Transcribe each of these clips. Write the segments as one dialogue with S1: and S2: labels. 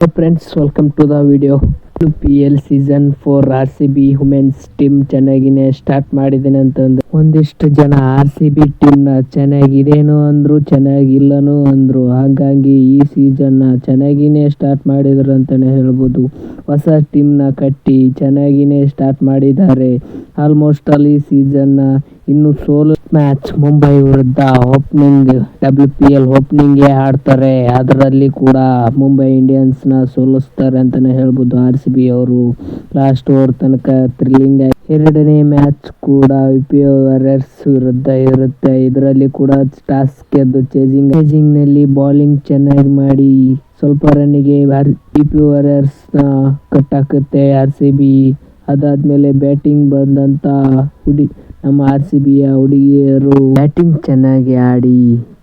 S1: Friends welcome to the video P L season four R C B women's team ಚೆನ್ನಾಗಿನೇ start ಮಾಡಿದ್ದೀನಿ ಅಂತಂದು ಒಂದಿಷ್ಟು ಜನ R C B ಟೀಮ್ನ ಚೆನ್ನಾಗಿದೇನು ಅಂದ್ರು, ಚೆನ್ನಾಗಿಲ್ಲನು ಅಂದ್ರು. ಹಾಗಾಗಿ ಈ ಸೀಸನ್ನ ಚೆನ್ನಾಗಿನೇ ಸ್ಟಾರ್ಟ್ ಮಾಡಿದ್ರು ಅಂತಾನೆ ಹೇಳ್ಬೋದು. ಹೊಸ ಟೀಮ್ನ ಕಟ್ಟಿ ಚೆನ್ನಾಗಿನೇ ಸ್ಟಾರ್ಟ್ ಮಾಡಿದ್ದಾರೆ. ಆಲ್ಮೋಸ್ಟ್ ಆಲ್ ಈ ಸೀಸನ್ನ ಇನ್ನು ಸೋಲು ಮ್ಯಾಚ್ ಮುಂಬೈ ವಿರುದ್ಧ ಓಪನಿಂಗ್ ಡಬ್ಲ್ಯೂ ಪಿ ಎಲ್ ಓಪನಿಂಗ್ಗೆ ಆಡ್ತಾರೆ. ಅದರಲ್ಲಿ ಕೂಡ ಮುಂಬೈ ಇಂಡಿಯನ್ಸ್ನ ಸೋಲಿಸ್ತಾರೆ ಅಂತಾನೆ ಹೇಳ್ಬೋದು ಆರ್ ಸಿ ಬಿ ಅವರು. ಲಾಸ್ಟ್ ಓವರ್ ತನಕ ಥ್ರಿಲ್ಲಿಂಗ್ ಎರಡನೇ ಮ್ಯಾಚ್ ಕೂಡ ಐ ಪಿ ವಾರಿಯರ್ಸ್ ವಿರುದ್ಧ ಇರುತ್ತೆ. ಇದರಲ್ಲಿ ಕೂಡ ಟಾಸ್ ಗೆದ್ದು ಚೇಜಿಂಗ್ನಲ್ಲಿ ಬಾಲಿಂಗ್ ಚೆನ್ನಾಗಿ ಮಾಡಿ ಸ್ವಲ್ಪ ರನ್ನಿಗೆ ಆರ್ ಪಿ ವಾರಿಯರ್ಸ್ನ ಕಟ್ಟಾಕುತ್ತೆ. ಆರ್ ಸಿ ಬಿ ಅದಾದ್ಮೇಲೆ ಬ್ಯಾಟಿಂಗ್ ಬಂದಂತ ಹುಡಿ, ನಮ್ಮ ಆರ್ ಸಿ ಬಿಯ ಹುಡುಗಿಯರು ಬ್ಯಾಟಿಂಗ್ ಚೆನ್ನಾಗಿ ಆಡಿ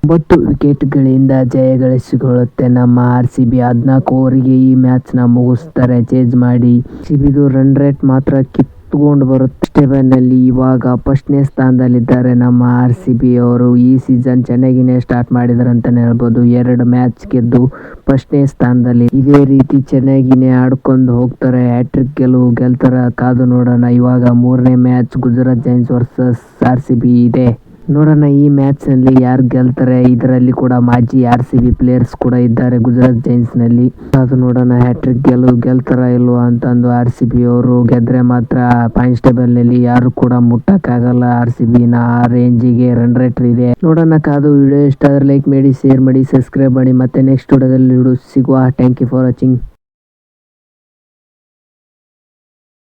S1: ಒಂಬತ್ತು ವಿಕೆಟ್ಗಳಿಂದ ಜಯ ಗಳಿಸಿಕೊಳ್ಳುತ್ತೆ. ನಮ್ಮ ಆರ್ ಸಿ ಬಿ ಹದಿನಾಲ್ಕು ಓವರಿಗೆ ಈ ಮ್ಯಾಚ್ನ ಮುಗಿಸ್ತಾರೆ. ಚೇಂಜ್ ಮಾಡಿ ಸಿ ಬಿದು ರನ್ ರೇಟ್ ಮಾತ್ರ ಕಿತ್ಕೊಂಡು ಬರುತ್ತೆ? ಟೇಬಲ್ನಲ್ಲಿ ಇವಾಗ ಫಸ್ಟ್ನೇ ಸ್ಥಾನದಲ್ಲಿದ್ದಾರೆ ನಮ್ಮ ಆರ್ ಸಿ ಬಿ ಅವರು. ಈ ಸೀಸನ್ ಚೆನ್ನಾಗಿನೇ ಸ್ಟಾರ್ಟ್ ಮಾಡಿದಾರೆ ಅಂತಾನೆ ಹೇಳ್ಬೋದು. ಎರಡು ಮ್ಯಾಚ್ ಗೆದ್ದು ಫಸ್ಟ್ನೇ ಸ್ಥಾನದಲ್ಲಿ ಇದೇ ರೀತಿ ಚೆನ್ನಾಗಿನೇ ಆಡ್ಕೊಂಡು ಹೋಗ್ತಾರೆ. ಹ್ಯಾಟ್ರಿಕ್ ಗೆಲುವು ಗೆಲ್ತಾರ. ಕಾದು ನೋಡೋಣ. ಇವಾಗ ಮೂರನೇ match Gujarat Giants versus R C B ಇದೆ. ನೋಡೋಣ ಈ ಮ್ಯಾಚ್ನಲ್ಲಿ ಯಾರು ಗೆಲ್ತಾರೆ? ಇದರಲ್ಲಿ ಕೂಡ ಮಾಜಿ ಆರ್ ಸಿ ಬಿ ಪ್ಲೇಯರ್ಸ್ ಕೂಡ ಇದ್ದಾರೆ ಗುಜರಾತ್ ಜೈನ್ಸ್ನಲ್ಲಿ. ಅದು ನೋಡೋಣ ಹ್ಯಾಟ್ರಿಕ್ ಗೆಲುವು ಗೆಲ್ತಾರ ಇಲ್ವಾ ಅಂತಂದು ಆರ್ ಸಿ ಬಿ ಅವರು ಗೆದ್ರೆ ಮಾತ್ರ ಪಾಯಿಂಟ್ಸ್ ಟೇಬಲ್ನಲ್ಲಿ ಯಾರು ಕೂಡ ಮುಟ್ಟಕ್ಕಾಗಲ್ಲ. ಆರ್ ಸಿ ಬಿ ನ ಆ ರೇಂಜಿಗೆ ರನ್ ರೇಟ್ ಇದೆ. ನೋಡೋಣ ಕಾದು ವಿಡಿಯೋ ಇಷ್ಟ ಆದರೆ ಲೈಕ್ ಮಾಡಿ ಶೇರ್ ಮಾಡಿ ಸಬ್ಸ್ಕ್ರೈಬ್ ಮಾಡಿ. ಮತ್ತೆ ನೆಕ್ಸ್ಟ್ ವಿಡಿಯೋದಲ್ಲಿ ಸಿಗುವ. Thank you for watching